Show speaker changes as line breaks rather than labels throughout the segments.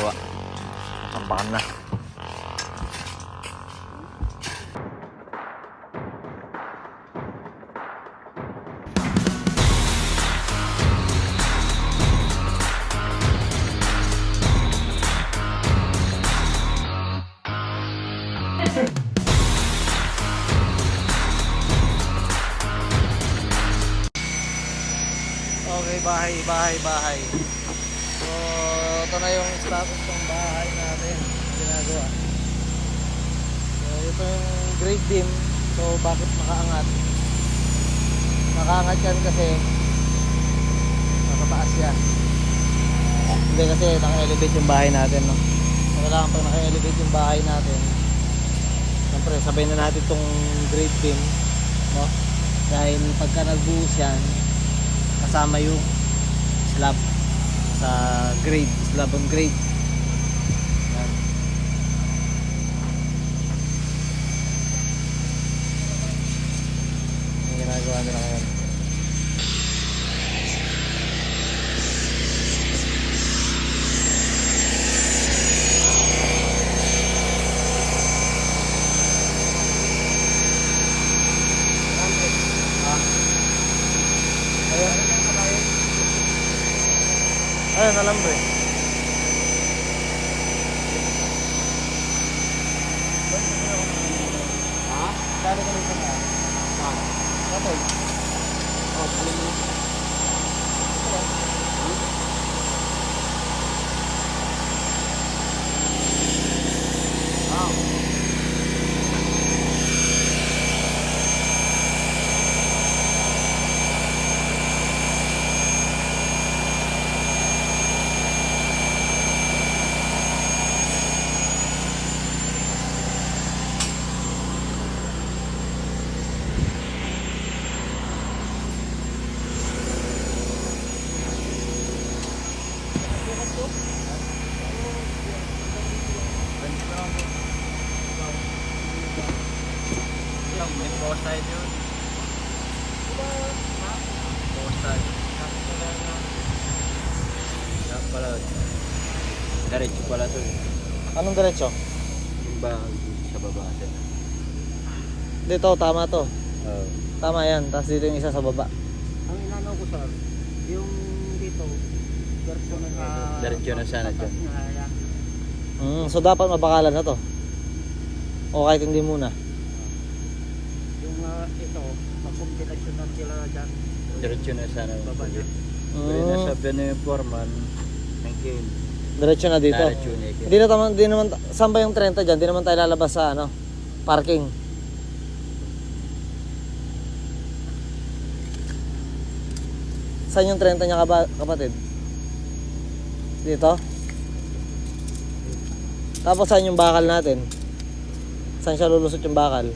ginagawa. Tambakan na. Okay, bahay, bahay, bahay. So, ito na yung status ng bahay natin. Ginagawa. So, ito yung grade beam. So, bakit makaangat? Makaangat yan kasi nasa taas yan. Hindi kasi naka-elevate yung bahay natin, no? So, kailangan pag naka-elevate yung bahay natin, Siyempre, sabay na natin tong grade beam, no? Dahil pagka nagbuhos yan, kasama yung slab sa grade, slab on grade. Yan. Yung ginagawa nila ngayon. Ayun. Ayun, alambre. Ha? Dali ka nito na. Ha? Kapag? Oh, alin mo. Wow.
Post tayo yun. Post tayo. Yan pala. Diretso pala to eh.
Anong diretso?
Yung ba sa baba din.
Dito, tama to.
Oo.
Tama yan. Tapos dito yung isa sa baba.
Ang inano ko sir, yung dito, diretso na sa...
Diretso na sana dyan.
Na, yan.
Mm, so dapat mabakalan na to. O kahit hindi muna.
Ito, magkombinasyon na sila dyan.
Diretso na sana.
Baba
Mm,
nasabi na yung foreman ng game.
diretso na dito.
Diretso na yung
Hindi na naman, hindi naman, saan ba yung 30 dyan? Hindi naman tayo lalabas sa ano, parking. Saan yung 30 niya kaba, kapatid? Dito? Tapos saan yung bakal natin? Saan siya lulusot yung bakal?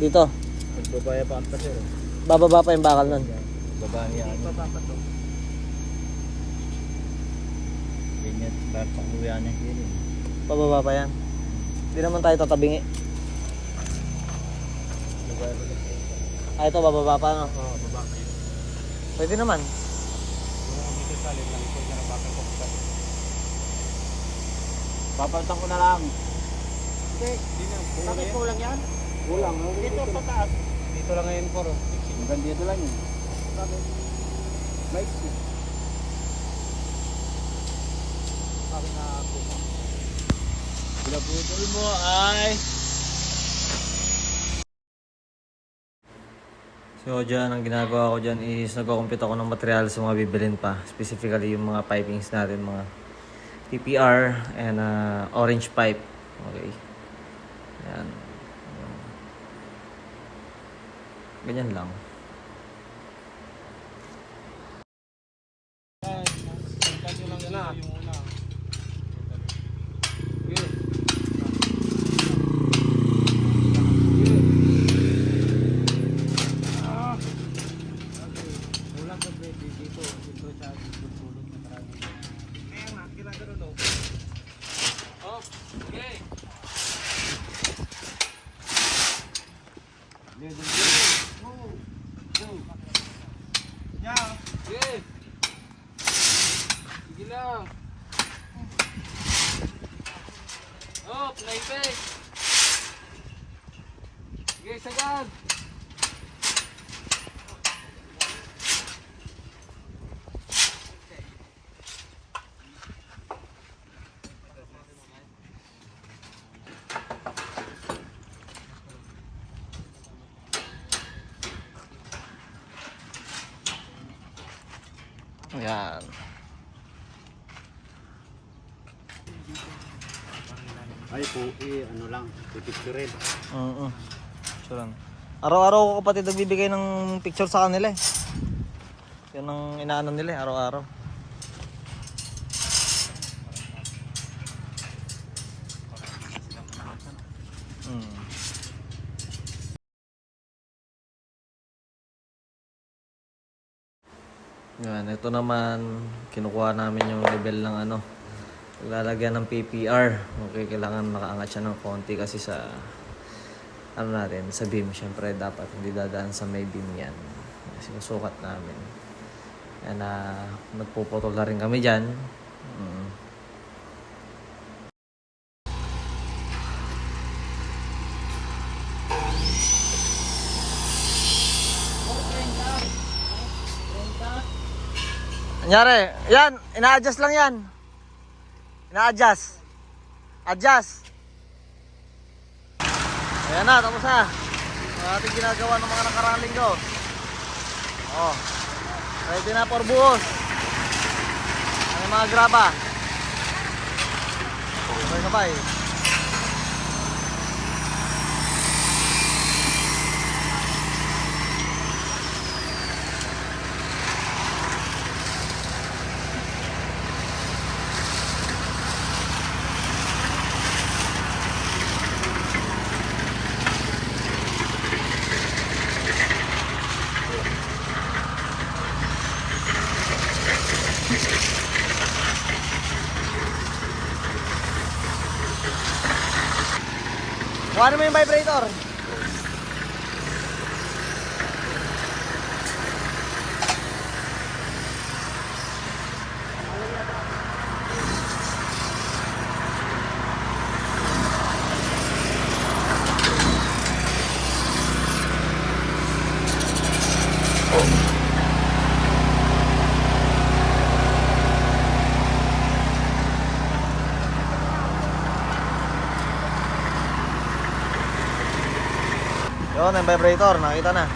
Dito.
Magbabaya pa ang pasir.
Bababa pa yung bakal nun.
Baba niya.
Hindi
ano.
pa pa to.
Ganyan. Bakit uwi niya yun eh.
Bababa pa yan. Hindi naman tayo tatabingi. Ah, ito bababa pa no?
Oo, baba kayo.
Pwede naman.
Yung dito sa alin lang, pwede na bakal ko sa
Papalitan ko na lang.
Hindi, di na. Bakit kulang yan?
Kulang.
Dito sa taas.
Dito lang ngayon po. Hanggang dito lang yun.
Bakit?
May
Bakit na kulang?
Pinaputol mo ay...
So dyan, ang ginagawa ko dyan is nagko-compute ako ng material sa mga bibilin pa. Specifically yung mga pipings natin, mga PPR and uh, orange pipe. Okay. Yan. Ganyan lang.
Kanyo lang yun ah. Yung una. Ah. Kulang ka pwede dito. Dito sa tulog na marami. Kaya nga, ginagano no. Oh, okay. Yeah. Okay. Sige lang. Oh, sniper! Sige, sagad!
Ayan.
Ay po, eh, ano lang, pipicturein.
Oo. Sure. yan. Araw-araw ko kapatid nagbibigay ng picture sa kanila eh. Yan ang inaano nila eh, araw-araw. Hmm. Yan, ito naman kinukuha namin yung level ng ano lalagyan ng PPR. Okay, kailangan makaangat siya ng konti kasi sa ano natin, sa beam, syempre dapat hindi dadaan sa may beam yan. Sinusukat namin. Yan na nagpuputol na rin kami dyan. Mm. Anyari, yan, ina-adjust lang yan. Ina-adjust. Adjust. Ayan na, tapos na. Ang ating ginagawa ng mga nakaraang linggo. Oh. Ready na for buhos. Ano mga graba? Sabay sabay. Kuha mo yung vibrator. Yun, yung vibrator, nakita na.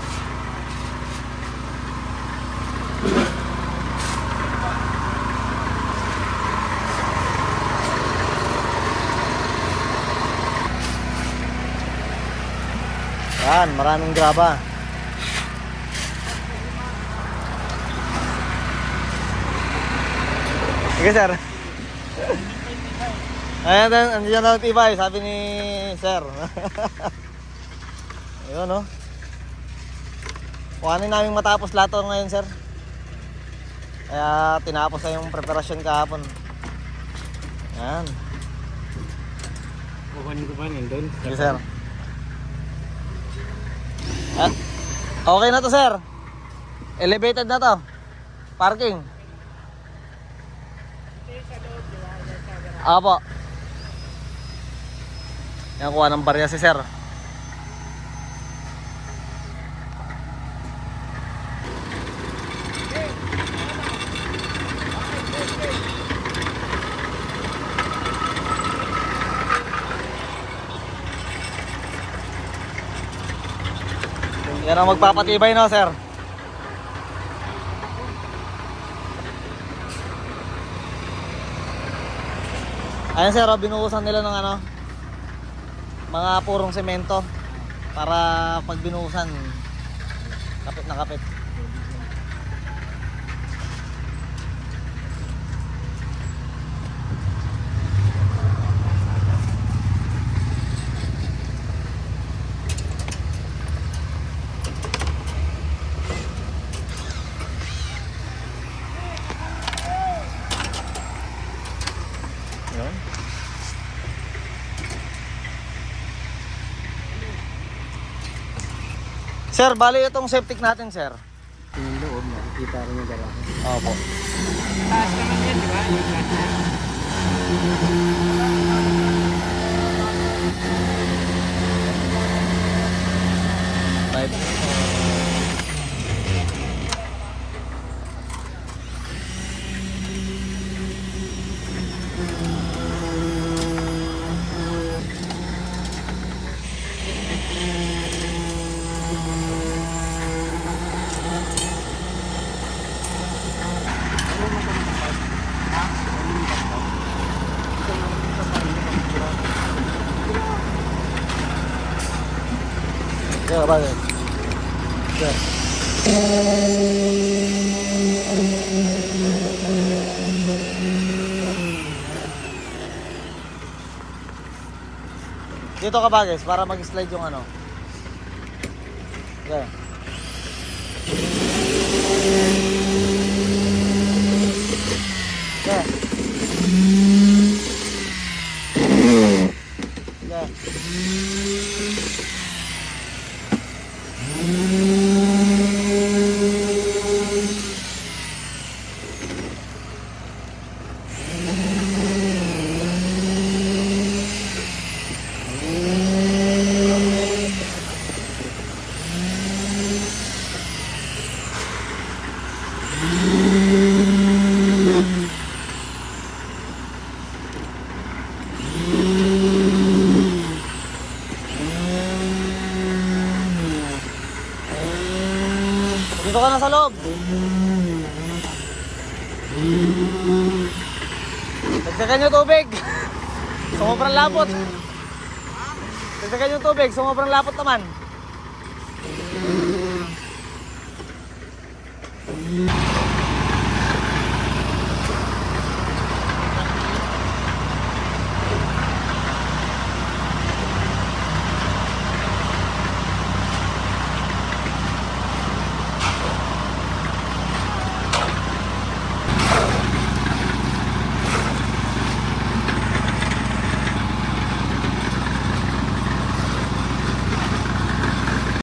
Yan, maraming graba. Sige, sir. Ayan, andiyan na tibay, sabi ni sir. Ayun, no? Kuhanin namin matapos lahat to ngayon, sir. Kaya tinapos na yung preparasyon kahapon. Yan.
Kukunin ko ba nandun?
Sige, sir. Ah, okay na to, sir. Elevated na to. Parking. Apo. Yan, kuha ng barya si sir. Yan ang magpapatibay no, sir. Ayan sir, oh, binuhusan nila ng ano, mga purong semento para pag binuhusan, kapit na kapit. Yun. Sir, bali itong septic natin, sir.
Yung loob, nakikita rin yung garahe.
Opo.
Taas naman yan, di ba?
Kaya ba? Kaya. Dito ka bagay para mag-slide yung ano. Kaya. Kaya. Kaya. Dito ka na sa loob. Dagdagan yung tubig. Sumobrang lapot. Dagdagan yung tubig. Sumobrang lapot naman.